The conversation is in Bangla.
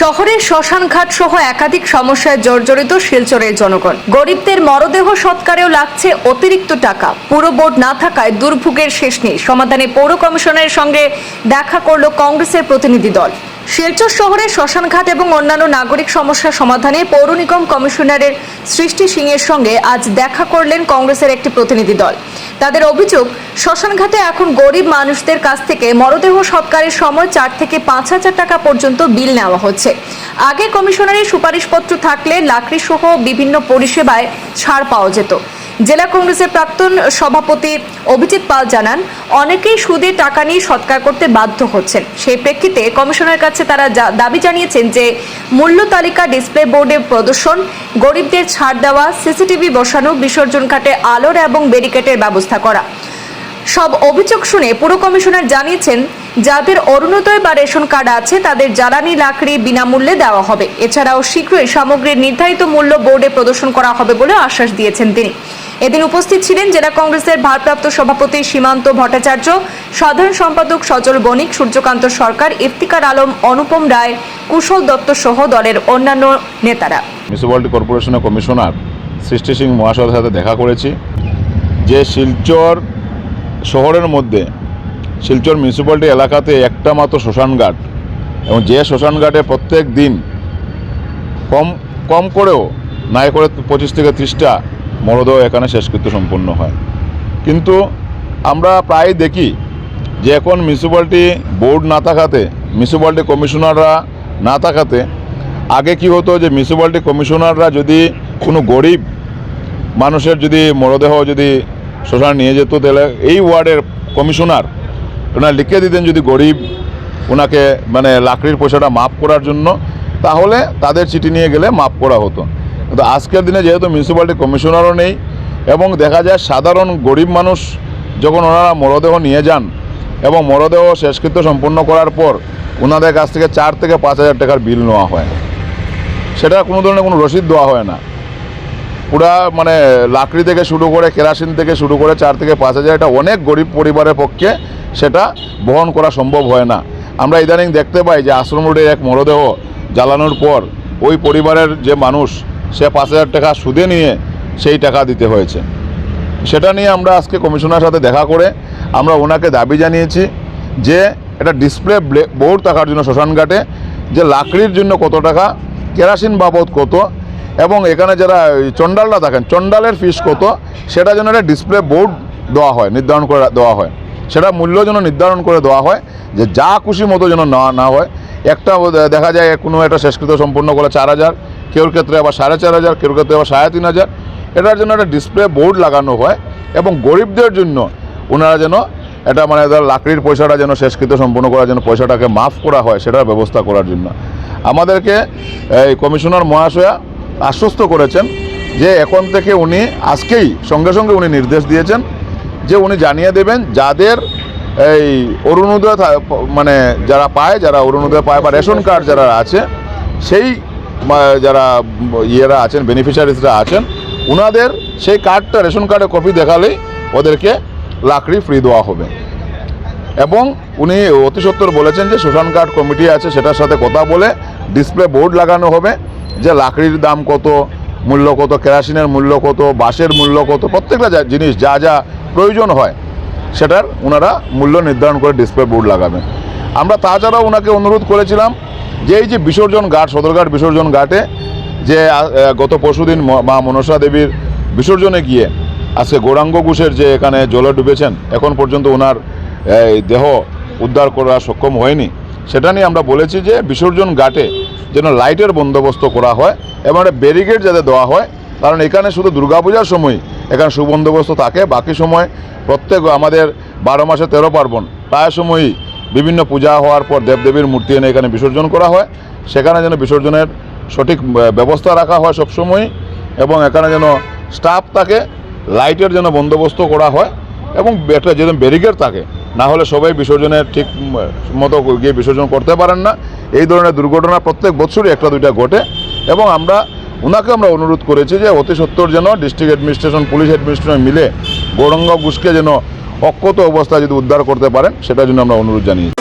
শহরের শ্মশানঘাট সহ একাধিক সমস্যায় জর্জরিত শিলচরের জনগণ। গরিবদের মরদেহ সৎকারেও লাগছে অতিরিক্ত টাকা। পুরো বোর্ড না থাকায় দুর্ভোগের শেষ নেই। সমাধানে পৌর কমিশনের সঙ্গে দেখা করল কংগ্রেসের প্রতিনিধি দল। শিলচর শহরে শ্মশানঘাট এবং অন্যান্য নাগরিক সমস্যা সমাধানে পৌর নিগম কমিশনারের সৃষ্টি সিং এর সঙ্গে আজ দেখা করলেন কংগ্রেসের একটি প্রতিনিধি দল। তাদের অভিযোগ, শ্মশানঘাটে এখন গরিব মানুষদের কাছ থেকে মরদেহ সৎকারের সময় চার থেকে পাঁচ হাজার টাকা পর্যন্ত বিল নেওয়া হচ্ছে। আগে কমিশনারের সুপারিশপত্র থাকলে লাকড়ি সহ বিভিন্ন পরিষেবায় ছাড় পাওয়া যেত। জেলা কংগ্রেসের প্রাক্তন সভাপতি অভিজিৎ পাল জানান, অনেকেই সুদে টাকা নিয়ে সৎকার করতে বাধ্য হচ্ছেন। সেই প্রেক্ষিতে কমিশনের কাছে তারা দাবি জানিয়েছেন যে, মূল্য তালিকা ডিসপ্লে বোর্ডে প্রদর্শন, গরিবদের ছাড় দেওয়া, সিসিটিভি বসানো, বিসর্জন ঘাটে আলোর এবং ব্যারিকেডের ব্যবস্থা করা। সব অভিযোগ শুনে পুর কমিশনার জানিয়েছেন, যাদের অরুণোদয় বা রেশন কার্ড আছে তাদের জ্বালানি, লাকড়ি বিনামূল্যে দেওয়া হবে। এছাড়াও শীঘ্রই সামগ্রীর নির্ধারিত মূল্য বোর্ডে প্রদর্শন করা হবে বলে আশ্বাস দিয়েছেন তিনি। এদিন উপস্থিত ছিলেন জেলা কংগ্রেসের ভারপ্রাপ্ত সভাপতি সীমান্ত ভট্টাচার্য, সাধারণ সম্পাদক সজল বণিক, সূর্যকান্ত সরকার, ইফতিকার আলম, অনুপম রায়, কুশল দত্ত সহ দলের অন্যান্য নেতারা। মিউনিসিপ্যালিটি কর্পোরেশনের কমিশনার সৃষ্টি সিং মহাশয়ের সাথে দেখা করেছি, যে শিলচর শহরের মধ্যে, শিলচর মিউনিসিপ্যালিটি এলাকাতে একটা মাত্র শ্মশানঘাট এবং যে শ্মশানঘাটে প্রত্যেক দিন কম কম করেও নাই করে পঁচিশ থেকে ত্রিশটা মরদেহ এখানে শেষকৃত্য সম্পন্ন হয়। কিন্তু আমরা প্রায় দেখি যে এখন মিউনিসিপ্যালিটি বোর্ড না থাকাতে মিউনিসিপ্যালিটি কমিশনাররা না থাকাতে আগে কি হতো যে মিউনিসিপ্যালিটি কমিশনাররা যদি কোনো গরিব মানুষের যদি মরদেহ যদি শ্মশান নিয়ে যেত, তাহলে এই ওয়ার্ডের কমিশনার ওনার লিখে দিতেন যদি গরিব ওনাকে মানে লাকড়ির পয়সাটা মাফ করার জন্য, তাহলে তাদের চিঠি নিয়ে গেলে মাফ করা হতো। কিন্তু আজকের দিনে যেহেতু মিউনিসিপ্যালিটি কমিশনারও নেই এবং দেখা যায় সাধারণ গরিব মানুষ যখন ওনারা মরদেহ নিয়ে যান এবং মরদেহ শেষকৃত্য সম্পূর্ণ করার পর ওনাদের কাছ থেকে চার থেকে পাঁচ হাজার টাকার বিল নেওয়া হয়। সেটা কোনো ধরনের কোনো রসিদ দেওয়া হয় না। পুরা মানে লাকড়ি থেকে শুরু করে কেরাসিন থেকে শুরু করে চার থেকে পাঁচ হাজার এটা অনেক গরিব পরিবারের পক্ষে সেটা বহন করা সম্ভব হয় না। আমরা ইদানিং দেখতে পাই যে আশ্রম রোডে এক মরদেহ জ্বালানোর পর ওই পরিবারের যে মানুষ সে পাঁচ হাজার টাকা সুদে নিয়ে সেই টাকা দিতে হয়েছে। সেটা নিয়ে আমরা আজকে কমিশনার সাথে দেখা করে আমরা ওনাকে দাবি জানিয়েছি যে এটা ডিসপ্লে বোর্ড থাকার জন্য শ্মশানঘাটে যে লাকড়ির জন্য কত টাকা, কেরাসিন বাবদ কত, এবং এখানে যারা চণ্ডালরা থাকেন, চণ্ডালের ফিস কত সেটা যেন একটা ডিসপ্লে বোর্ড দেওয়া হয়, নির্ধারণ করে দেওয়া হয়। সেটা মূল্য যেন নির্ধারণ করে দেওয়া হয়, যে যা খুশি মতো যেন না না হয়। একটা দেখা যায় কোনো একটা শেষকৃত সম্পূর্ণ করে চার হাজার কেউর ক্ষেত্রে আবার সাড়ে চার হাজার কেউ ক্ষেত্রে আবার সাড়ে তিন হাজার। এটার জন্য একটা ডিসপ্লে বোর্ড লাগানো হয় এবং গরিবদের জন্য ওনারা যেন এটা মানে তার লাকড়ির পয়সাটা যেন শেষকৃত সম্পূর্ণ করার জন্য পয়সাটাকে মাফ করা হয়, সেটার ব্যবস্থা করার জন্য। আমাদেরকে এই কমিশনার মহাশয়া আশ্বস্ত করেছেন যে এখন থেকে উনি আজকেই সঙ্গে সঙ্গে উনি নির্দেশ দিয়েছেন যে উনি জানিয়ে দেবেন যাদের এই অরুণোদয় মানে যারা পায়, যারা অরুণোদয় পায় বা রেশন কার্ড যারা আছে, সেই যারা ইয়েরা আছেন বেনিফিশিয়ারিজরা আছেন ওনাদের সেই কার্ডটা রেশন কার্ডের কপি দেখালেই ওদেরকে লাকড়ি ফ্রি দেওয়া হবে। এবং উনি অতি সত্বর বলেছেন যে শোষণ কার্ড কমিটি আছে, সেটার সাথে কথা বলে ডিসপ্লে বোর্ড লাগানো হবে, যে লাকড়ির দাম কত, মূল্য কত, কেরাসিনের মূল্য কত, বাঁশের মূল্য কত, প্রত্যেকটা জিনিস, যা যা প্রয়োজন হয়, সেটার ওনারা মূল্য নির্ধারণ করে ডিসপ্লে বোর্ড লাগাবেন। আমরা তাছাড়াও ওনাকে অনুরোধ করেছিলাম যে এই যে বিসর্জন ঘাট সদরঘাট বিসর্জন ঘাটে যে গত পরশুদিন মা মনসা দেবীর বিসর্জনে গিয়ে আজকে গৌরাঙ্গ ঘোষের যে এখানে জলে ডুবেছেন, এখন পর্যন্ত ওনার দেহ উদ্ধার করা সক্ষম হয়নি। সেটা নিয়ে আমরা বলেছি যে, বিসর্জন ঘাটে যেন লাইটের বন্দোবস্ত করা হয় এবং একটা ব্যারিকেড যাতে দেওয়া হয়, কারণ এখানে শুধু দুর্গাপূজার সময় এখানে সুবন্দোবস্ত থাকে, বাকি সময় প্রত্যেক আমাদের বারো মাসে তেরো পার্বণ, প্রায় সময়ই বিভিন্ন পূজা হওয়ার পর দেবদেবীর মূর্তি এনে এখানে বিসর্জন করা হয়। সেখানে যেন বিসর্জনের সঠিক ব্যবস্থা রাখা হয় সবসময় এবং এখানে যেন স্টাফ থাকে লাইটের যেন বন্দোবস্ত করা হয় এবং একটা যেন ব্যারিকেড থাকে, না হলে সবাই বিসর্জনের ঠিক মতো গিয়ে বিসর্জন করতে পারেন না। এই ধরনের দুর্ঘটনা প্রত্যেক বছরই একটা দুইটা ঘটে এবং আমরা ওনাকে আমরা অনুরোধ করেছি যে অতি সত্তর যেন ডিস্ট্রিক্ট অ্যাডমিনিস্ট্রেশন পুলিশ অ্যাডমিনিস্ট্রেশন মিলে গৌরঙ্গ ঘোষকে যেন অক্ষত অবস্থায় যদি উদ্ধার করতে পারেন সেটার জন্য আমরা অনুরোধ জানিয়েছি।